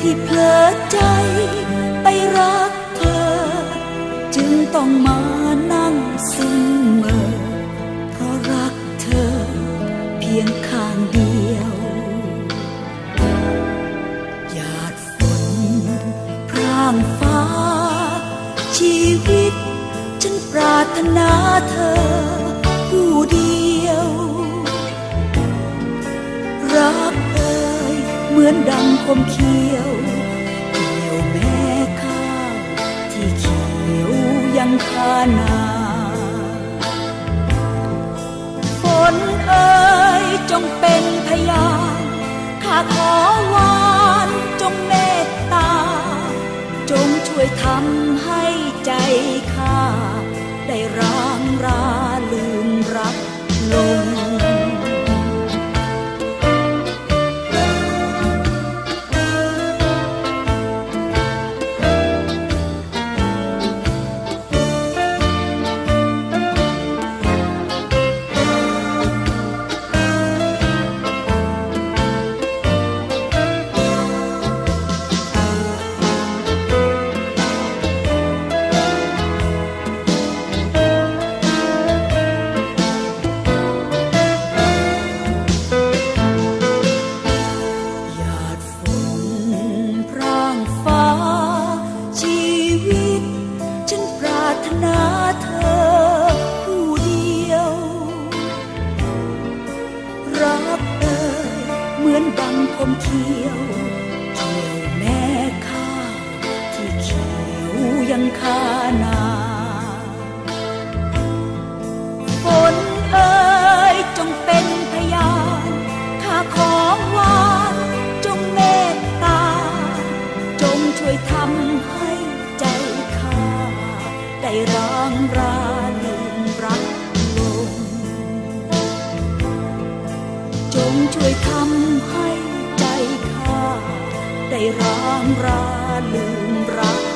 ที่เผลอใจไปรักเธอ จึงต้องมานั่งซึมเมื่อเพราะรักเธอ เพียงข้างเดียวหยาดฝนพร่างฟ้า ชีวิต ฉันปรารถนาเธอ อนดังคมเขียว เกี่ยวแม่ข้าวที่เขียวยังคานาฝนเอ่ยจงเป็นพยานข้าขอวานจงเมตตา จงช่วยทำให้ใจข้าได้ร้า ดังคมเขียวเกี่ยวแม่ข้าวที่เขียวยังคานาฝนเอ่ยจงเป็นพยานข้าของหวานจงเมตตา จงช่วยทำให้ใจข้าได้ร้างราลืมรักลงจงช่วยทำให้ ร้างราลืมรัก